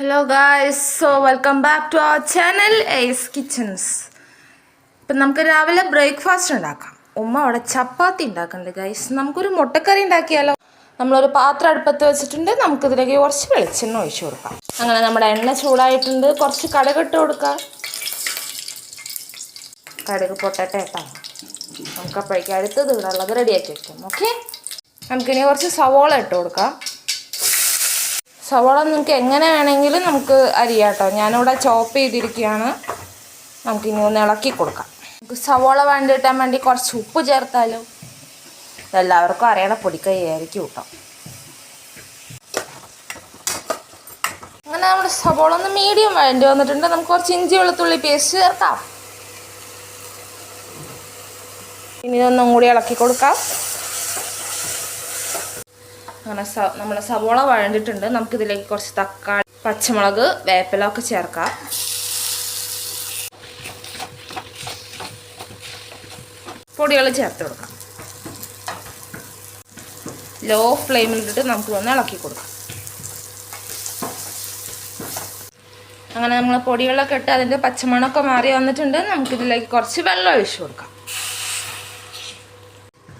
Hello guys so welcome back to our channel Ace Kitchens ഇപ്പം നമുക്ക് രാവിലെ breakfast ഉണ്ടാക്കാം. ഉമ്മ അവിടെ ചപ്പാത്തി ഉണ്ടാക്കുന്നുണ്ട് ഗൈസ് നമുക്കൊരു മുട്ടക്കറി ഉണ്ടാക്കിയാലോ? നമ്മളൊരു പാത്രം അടുപ്പത്ത് വെച്ചിട്ടുണ്ട്. നമുക്കിതിലേക്ക് കുറച്ച് വെളിച്ചെണ്ണ ഒഴിച്ചു കൊടുക്കാം. അങ്ങനെ നമ്മുടെ എണ്ണ ചൂടായിട്ടുണ്ട്. കുറച്ച് കടുക് ഇട്ട് കൊടുക്കാം. കടുക് പൊട്ടട്ടെ കേട്ടോ. നമുക്കപ്പോഴേക്കും അടുത്തത് ഇടാനുള്ളത് റെഡിയാക്കി വെക്കാം. ഓക്കെ നമുക്കിനി കുറച്ച് സവോള ഇട്ട് കൊടുക്കാം. സവോള നിങ്ങൾക്ക് എങ്ങനെ വേണമെങ്കിലും നമുക്ക് അരിയാം കേട്ടോ ഞാനിവിടെ ചോപ്പ് ചെയ്തിരിക്കുകയാണ്. നമുക്കിനി ഒന്ന് ഇളക്കി കൊടുക്കാം. നമുക്ക് സവാള വേണ്ടി കിട്ടാൻ വേണ്ടി കുറച്ച് ഉപ്പ് ചേർത്താലോ? ഇതെല്ലാവർക്കും അറിയണ പൊടിക്കൈയായിരിക്കും കേട്ടോ. അങ്ങനെ നമ്മുടെ സവാള ഒന്ന് മീഡിയം വേണ്ടി വന്നിട്ടുണ്ട്. നമുക്ക് കുറച്ച് ഇഞ്ചി വെളുത്തുള്ളി പേസ്റ്റ് ചേർക്കാം. ഇനി ഒന്നും കൂടി ഇളക്കി കൊടുക്കാം. അങ്ങനെ സ നമ്മൾ സവോള വഴണ്ടിട്ടുണ്ട്. നമുക്കിതിലേക്ക് കുറച്ച് തക്കാളി പച്ചമുളക് വേപ്പില ഒക്കെ ചേർക്കാം. പൊടികൾ ചേർത്ത് കൊടുക്കാം. ലോ ഫ്ലെയിമിലിട്ടിട്ട് നമുക്ക് ഒന്ന് ഇളക്കി കൊടുക്കാം. അങ്ങനെ നമ്മൾ പൊടികളൊക്കെ ഇട്ട് അതിന്റെ പച്ചമണമൊക്കെ മാറി വന്നിട്ടുണ്ട്. നമുക്കിതിലേക്ക് കുറച്ച് വെള്ളം ഒഴിച്ചു കൊടുക്കാം.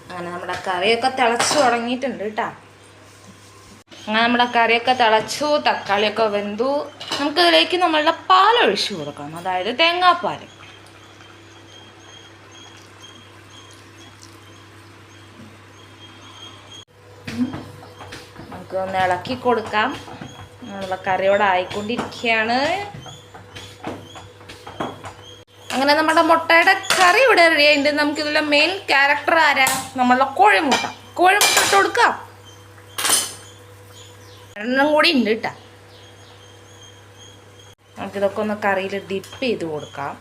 അങ്ങനെ നമ്മുടെ കറിയൊക്കെ തിളച്ച് തുടങ്ങിയിട്ടുണ്ട് കേട്ടോ. അങ്ങനെ നമ്മുടെ കറിയൊക്കെ തിളച്ചു തക്കാളിയൊക്കെ വെന്തു. നമുക്കിതിലേക്ക് നമ്മളുടെ പാൽ ഒഴിച്ചു കൊടുക്കണം. അതായത് തേങ്ങാപ്പാൽ നമുക്ക് ഒന്ന് ഇളക്കി കൊടുക്കാം. നമ്മളുടെ കറിയോടെ ആയിക്കൊണ്ടിരിക്കുകയാണ്. അങ്ങനെ നമ്മുടെ മുട്ടയുടെ കറി ഇവിടെ റെഡി ആയിട്ടുണ്ട്. നമുക്കിതിലെ മെയിൻ ക്യാരക്ടർ ആരാ? നമ്മളുടെ കോഴിമുട്ട. കോഴിമുട്ട ഇട്ട് കൊടുക്കാം. എണ്ണം കൂടി ഉണ്ട് കേട്ടോ നമുക്കിതൊക്കെ ഒന്ന് കറിയിൽ ഡിപ്പ് ചെയ്ത് കൊടുക്കാം.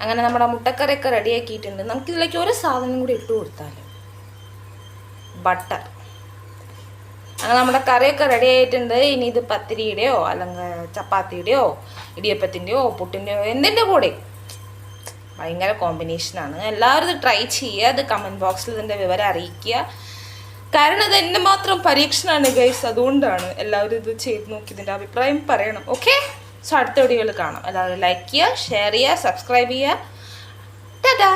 അങ്ങനെ നമ്മുടെ മുട്ടക്കറിയൊക്കെ റെഡിയാക്കിയിട്ടുണ്ട്. നമുക്കിതിലേക്ക് ഒരു സാധനം കൂടി ഇട്ട് കൊടുത്താലോ ബട്ടർ. അങ്ങനെ നമ്മുടെ കറിയൊക്കെ റെഡി ആയിട്ടുണ്ട്. ഇനി ഇത് പത്തിരിയുടെയോ അല്ലെങ്കിൽ ചപ്പാത്തിയുടെയോ ഇടിയപ്പത്തിന്റെയോ പുട്ടിന്റെയോ എന്തിന്റെ കൂടെ? ഭയങ്കര കോമ്പിനേഷനാണ് എല്ലാവരും ഇത് ട്രൈ ചെയ്യുക. അത് കമന്റ് ബോക്സിൽ ഇതിന്റെ വിവരം അറിയിക്കുക. കാരണം അത് എന്നെ മാത്രം പരീക്ഷണമാണ് ഗൈസ് അതുകൊണ്ടാണ് എല്ലാവരും ഇത് ചെയ്ത് നോക്കി ഇതിന്റെ അഭിപ്രായം പറയണം. ഓക്കെ സോ അടുത്ത വീഡിയോയിൽ കാണാം. എല്ലാവരും ലൈക്ക് ചെയ്യുക ഷെയർ ചെയ്യുക സബ്സ്ക്രൈബ് ചെയ്യുക. ടാറ്റാ